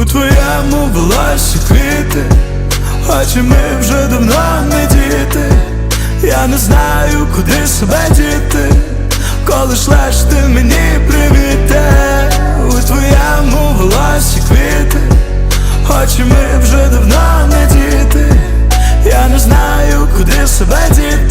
У твоєму волосі квіти, хоч і ми вже давно не діти, я не знаю, куди себе діти, коли шлеш ти мені привіти, у твоєму волосі квіти, хоч і ми вже давно не діти, я не знаю, куди себе діти.